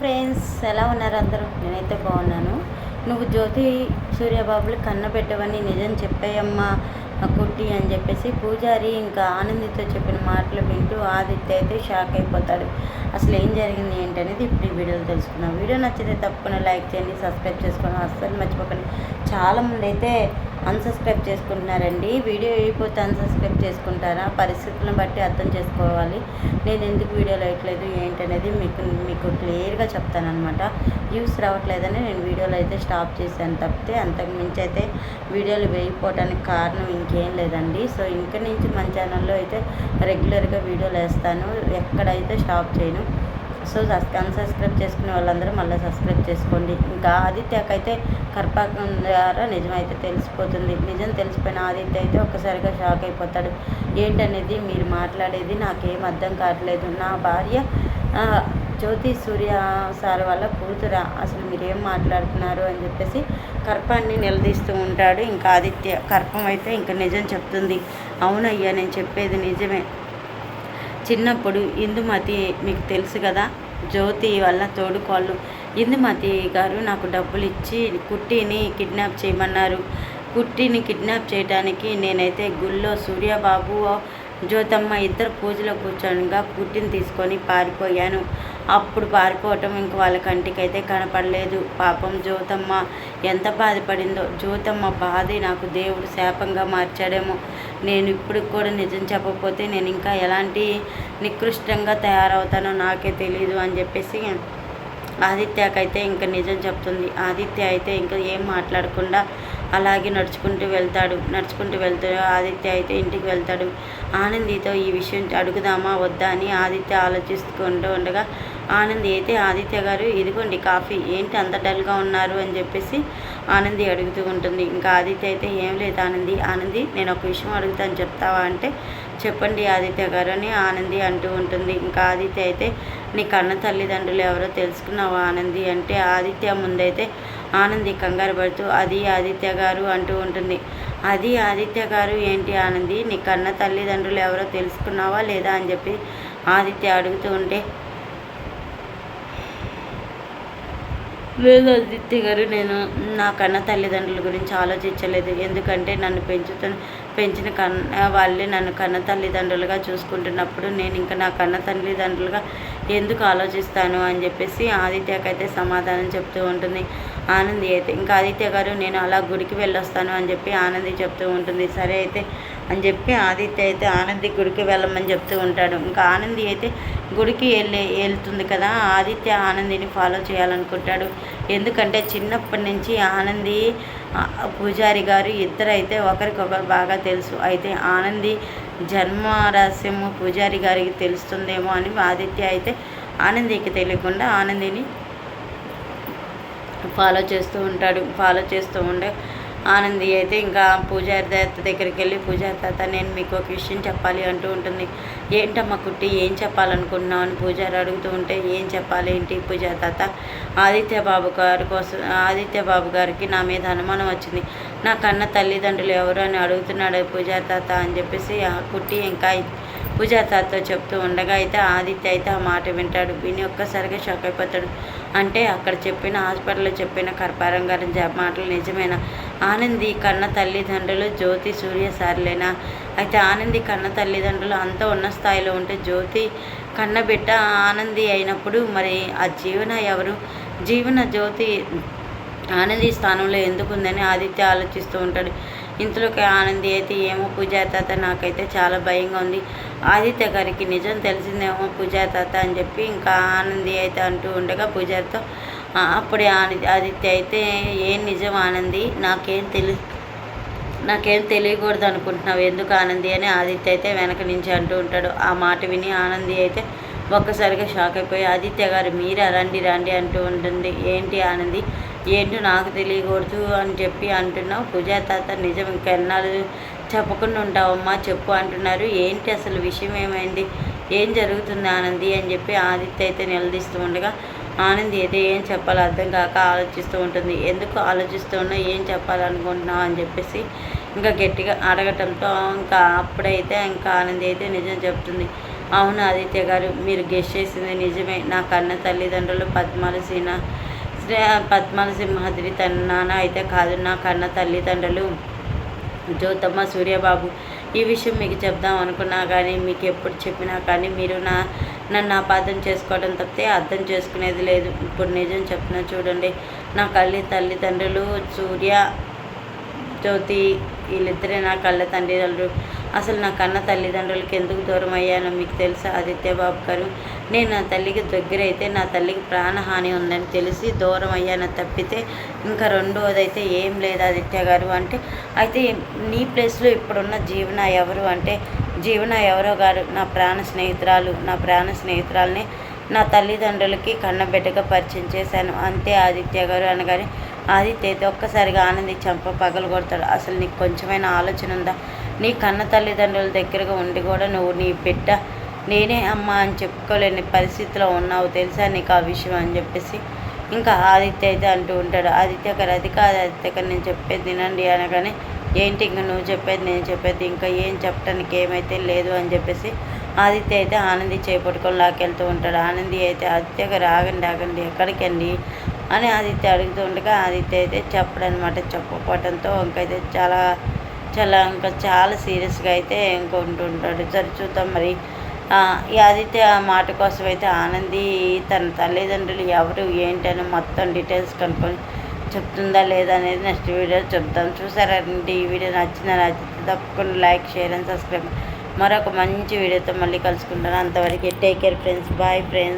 Friends ఎలా ఉన్నారు అందరూ? నేనైతే బాగున్నాను. నువ్వు జ్యోతి సూర్యబాబులు కన్న పెట్టవని నిజం చెప్పేయమ్మా కుట్టి అని చెప్పేసి పూజారి ఇంకా ఆనందితో చెప్పిన మాటలు వింటూ ఆదిత్య అయితే షాక్ అయిపోతాడు. అసలు ఏం జరిగింది ఏంటనేది ఇప్పుడు ఈ వీడియోలో తెలుసుకున్నాం వీడియో నచ్చితే తప్పకుండా లైక్ చేయండి సబ్స్క్రైబ్ చేసుకోండి. అస్సలు మర్చిపోకండి. చాలామంది అయితే అన్సబ్స్క్రైబ్ చేసుకుంటున్నారండి. వీడియో అయిపోతే అన్సబ్స్క్రైబ్ చేసుకుంటారా? పరిస్థితులను బట్టి అర్థం చేసుకోవాలి. నేను ఎందుకు వీడియోలు వేయట్లేదు ఏంటనేది మీకు మీకు క్లియర్గా చెప్తానమాట వ్యూస్ రావట్లేదని నేను వీడియోలు అయితే స్టాప్ చేశాను తప్పితే అంతకుమించి అయితే వీడియోలు వేయిపోవడానికి కారణం ఇంకేం లేదండి. సో ఇంక నుంచి మన ఛానల్లో అయితే రెగ్యులర్గా వీడియోలు వేస్తాను. ఎక్కడైతే స్టాప్ చేయను సో అన్సబ్స్క్రైబ్ చేసుకునే వాళ్ళందరూ మళ్ళీ సబ్స్క్రైబ్ చేసుకోండి. ఇంకా ఆదిత్యకైతే కర్పాకం ద్వారా నిజమైతే తెలిసిపోతుంది. నిజం తెలిసిపోయిన ఆదిత్య అయితే ఒక్కసారిగా షాక్ అయిపోతాడు. ఏంటనేది మీరు మాట్లాడేది నాకేం అర్థం కావట్లేదు. నా భార్య జ్యోతి సూర్య సార్ వాళ్ళ కూతురా. అసలు మీరేం మాట్లాడుతున్నారు అని చెప్పేసి కర్పాన్ని నిలదీస్తూ ఉంటాడు. ఇంకా ఆదిత్య కర్పం అయితే ఇంకా నిజం చెప్తుంది. అవునయ్యా నేను చెప్పేది నిజమే. చిన్నప్పుడు ఇందుమతి మీకు తెలుసు కదా జ్యోతి వల్ల తోడుకోళ్ళు ఇందుమతి గారు నాకు డబ్బులు ఇచ్చి కుట్టిని కిడ్నాప్ చేయమన్నారు. కుట్టిని కిడ్నాప్ చేయడానికి నేనైతే గుళ్ళో సూర్యబాబు జ్యోతమ్మ ఇద్దరు పూజలో కూర్చోనిగా పుట్టిని తీసుకొని పారిపోయాను. అప్పుడు పారిపోవటం ఇంక వాళ్ళ కంటికి అయితే కనపడలేదు. పాపం జ్యోతమ్మ ఎంత బాధపడిందో జ్యోతమ్మ బాధ నాకు దేవుడు శాపంగా మార్చాడేమో. నేను ఇప్పుడు కూడా నిజం చెప్పకపోతే నేను ఇంకా ఎలాంటి నికృష్టంగా తయారవుతానో నాకే తెలియదు అని చెప్పేసి ఆదిత్యకైతే ఇంకా నిజం చెప్తుంది. ఆదిత్య అయితే ఇంకా ఏం మాట్లాడకుండా అలాగే నడుచుకుంటూ వెళ్తాడు. నడుచుకుంటూ వెళ్తాడు ఆదిత్య అయితే ఇంటికి వెళ్తాడు. ఆనందితో ఈ విషయం అడుగుదామా వద్దా అని ఆదిత్య ఆలోచిస్తుంటూ ఉండగా ఆనంది అయితే ఆదిత్య గారు ఇదిగోండి కాఫీ ఏంటి అంత డల్గా ఉన్నారు? అని చెప్పేసి ఆనంది అడుగుతూ ఉంటుంది. ఇంకా ఆదిత్య అయితే ఏం లేదు ఆనంది ఆనంది నేను ఒక విషయం అడుగుతాను చెప్తావా అంటే చెప్పండి ఆదిత్య గారు అని ఆనంది అంటూ ఉంటుంది. ఇంకా ఆదిత్య అయితే నీ కన్న తల్లిదండ్రులు ఎవరో తెలుసుకున్నావా ఆనంది? అంటే ఆదిత్య ముందైతే ఆనంది కంగారు పడుతూ అది ఆదిత్య గారు అంటూ ఉంటుంది. అది ఆదిత్య గారు? ఏంటి ఆనంది నీ కన్న తల్లిదండ్రులు ఎవరో తెలుసుకున్నావా లేదా? అని చెప్పి ఆదిత్య అడుగుతూ ఉంటే లేదు ఆదిత్య గారు నేను నా కన్న తల్లిదండ్రుల గురించి ఆలోచించలేదు. ఎందుకంటే నన్ను పెంచుతున్న పెంచిన కన్న వాళ్ళే నన్ను కన్న తల్లిదండ్రులుగా చూసుకుంటున్నప్పుడు నేను ఇంకా నా కన్న తల్లిదండ్రులుగా ఎందుకు ఆలోచిస్తాను అని చెప్పేసి ఆదిత్యకైతే సమాధానం చెప్తూ ఉంటుంది. ఆనంది అయితే ఇంకా ఆదిత్య గారు నేను అలా గుడికి వెళ్ళొస్తాను అని చెప్పి ఆనంది చెప్తూ ఉంటుంది. సరే అయితే అని చెప్పి ఆదిత్య అయితే ఆనంది గుడికి వెళ్ళమని చెప్తూ ఉంటాడు. ఇంకా ఆనంది అయితే గుడికి వెళ్ళే వెళ్తుంది కదా. ఆదిత్య ఆనందిని ఫాలో చేయాలనుకుంటాడు. ఎందుకంటే చిన్నప్పటి నుంచి ఆనంది పూజారి గారు ఇద్దరు అయితే ఒకరికొకరు బాగా తెలుసు. అయితే ఆనంది జన్మ రహస్యము పూజారి గారికి తెలుస్తుందేమో అని ఆదిత్య అయితే ఆనందికి తెలియకుండా ఆనందిని ఫాలో చేస్తూ ఉంటాడు. ఫాలో చేస్తూ ఉండే ఆనంది అయితే ఇంకా పూజారి తాత దగ్గరికి వెళ్ళి పూజారి తాత నేను మీకు ఒక విషయం చెప్పాలి అంటూ ఉంటుంది. ఏంటమ్మా కుట్టి ఏం చెప్పాలనుకుంటున్నావు? అని పూజారి అడుగుతూ ఉంటే ఏం చెప్పాలి ఏంటి పూజారి తాత ఆదిత్య బాబు గారి కోసం ఆదిత్య బాబు గారికి నా మీద అనుమానం వచ్చింది. నా కన్న తల్లిదండ్రులు ఎవరు? అని అడుగుతున్నాడు పూజారి తాత అని చెప్పేసి ఆ కుట్టి ఇంకా పూజాతాతో చెప్తూ ఉండగా అయితే ఆదిత్య అయితే ఆ మాట వింటాడు. విని ఒక్కసారిగా షాక్ అయిపోతాడు. అంటే అక్కడ చెప్పిన హాస్పిటల్లో చెప్పిన కర్పారం గారి మాటలు నిజమేనా? ఆనంది కన్న తల్లిదండ్రులు జ్యోతి సూర్య సార్లేనా? అయితే ఆనంది కన్న తల్లిదండ్రులు అంత ఉన్న స్థాయిలో ఉంటే జ్యోతి కన్న బిడ్డ ఆనంది అయినప్పుడు మరి ఆ జీవన ఎవరు? జీవన జ్యోతి ఆనంది స్థానంలో ఎందుకుందని ఆదిత్య ఆలోచిస్తూ ఉంటాడు. ఇంతలోకి ఆనంది అయితే ఏమో పూజాతాత నాకైతే చాలా భయంగా ఉంది. ఆదిత్య గారికి నిజం తెలిసిందేమో పూజాతాత అని చెప్పి ఇంకా ఆనంది అయితే అంటూ ఉండగా పూజారితో అప్పుడే ఆదిత్య అయితే ఏం నిజం ఆనంది? నాకేం తెలి నాకేం తెలియకూడదు అనుకుంటున్నావు. ఎందుకు ఆనంది? అని ఆదిత్య అయితే వెనక నుంచి అంటూ ఉంటాడు. ఆ మాట విని ఆనంది అయితే ఒక్కసారిగా షాక్ అయిపోయి ఆదిత్య గారు మీరు రండి రండి అంటూ ఉంటుంది. ఏంటి ఆనంది? ఏంటో నాకు తెలియకూడదు అని చెప్పి అంటున్నావు. పూజా తాత నిజం ఇంకెన్నాళ్ళు చెప్పకుండా ఉంటావమ్మా చెప్పు అంటున్నారు. ఏంటి అసలు విషయం ఏమైంది? ఏం జరుగుతుంది ఆనంది అని చెప్పి ఆదిత్య అయితే నిలదీస్తూ ఉండగా ఆనంది అయితే ఏం చెప్పాలో అర్థం కాక ఆలోచిస్తూ ఉంటుంది. ఎందుకు ఆలోచిస్తూ ఉన్నా ఏం చెప్పాలనుకుంటున్నావు? అని చెప్పేసి ఇంకా గట్టిగా అడగటంతో ఇంకా అప్పుడైతే ఇంకా ఆనంది అయితే నిజం చెప్తుంది. అవును ఆదిత్య గారు మీరు గెస్ట్ చేసింది నిజమే. నా కన్న తల్లిదండ్రులు పద్మాలు సీన శ్రీ పద్మనసింహాద్రి తన నాన్న అయితే కాదు నా కన్న తల్లిదండ్రులు జ్యోతమ్మ సూర్యబాబు. ఈ విషయం మీకు చెప్దాం అనుకున్నా కానీ మీకు ఎప్పుడు చెప్పినా కానీ మీరు నా నన్ను అపార్థం చేసుకోవడం తప్పితే అర్థం చేసుకునేది లేదు. ఇప్పుడు నిజం చెప్తున్నా చూడండి నా కళ్ళి తల్లిదండ్రులు సూర్య జ్యోతి వీళ్ళిద్దరే నా కళ్ళ తల్లిదండ్రులు అసలు నా కన్న తల్లిదండ్రులకి ఎందుకు దూరం అయ్యానో మీకు తెలుసా? ఆదిత్య బాబు గారు నేను నా తల్లికి దగ్గర అయితే నా తల్లికి ప్రాణహాని ఉందని తెలిసి దూరం అయ్యాను. తప్పితే ఇంకా రెండోది అయితే ఏం లేదు ఆదిత్య గారు అంటే అయితే నీ ప్లేస్లో ఇప్పుడున్న జీవన ఎవరు అంటే జీవన ఎవరో గారు నా ప్రాణ స్నేహితురాలు నా ప్రాణ స్నేహితురాలని నా తల్లిదండ్రులకి కన్నబిడ్డగా పరిచయం చేశాను. అంతే ఆదిత్య గారు అనగానే ఆదిత్య అయితే ఒక్కసారిగా ఆనంది చంప పగలు కొడతాడు. అసలు నీకు కొంచెమైనా ఆలోచన ఉందా? నీ కన్న తల్లిదండ్రుల దగ్గరగా ఉండి కూడా నువ్వు నీ బిడ్డ నేనే అమ్మ అని చెప్పుకోలేని పరిస్థితిలో ఉన్నావు తెలుసా నీకు ఆ విషయం అని చెప్పేసి. ఇంకా ఆదిత్య అయితే అంటూ ఉంటాడు ఆదిత్య గారు అది కాదు ఆదిత్య గారు నేను చెప్పేది తినండి అనగానే ఏంటి ఇంకా నువ్వు చెప్పేది నేను చెప్పేది ఇంకా ఏం చెప్పడానికి ఏమైతే లేదు అని చెప్పేసి ఆదిత్య అయితే ఆనంది చేపట్టుకొని లాక్కెళ్తూ ఉంటాడు. ఆనంది అయితే ఆదిత్య గారు ఆగండి ఆగండి ఎక్కడికండి అని ఆదిత్య అడుగుతూ ఉండగా ఆదిత్య అయితే చెప్పడనమాట చెప్పకపోవడంతో ఇంకైతే చాలా చాలా ఇంకా చాలా సీరియస్గా అయితే ఇంకొంటుంటాడు. ఉంటుంటాడు చూద్దాం మరి ఆ, ఈ ఆదిత్య మాట కోసం అయితే ఆనంది తన తల్లిదండ్రులు ఎవరు ఏంటని మొత్తం డీటెయిల్స్ కనుక్కొని చెప్తుందా లేదా అనేది నెక్స్ట్ వీడియో చెప్తాం. చూసారండి ఈ వీడియో నచ్చిన నచ్చితే తప్పకుండా లైక్ షేర్ అండ్ సబ్స్క్రైబ్ మరొక మంచి వీడియోతో మళ్ళీ కలుసుకుంటాను. అంతవరకు take care friends bye friends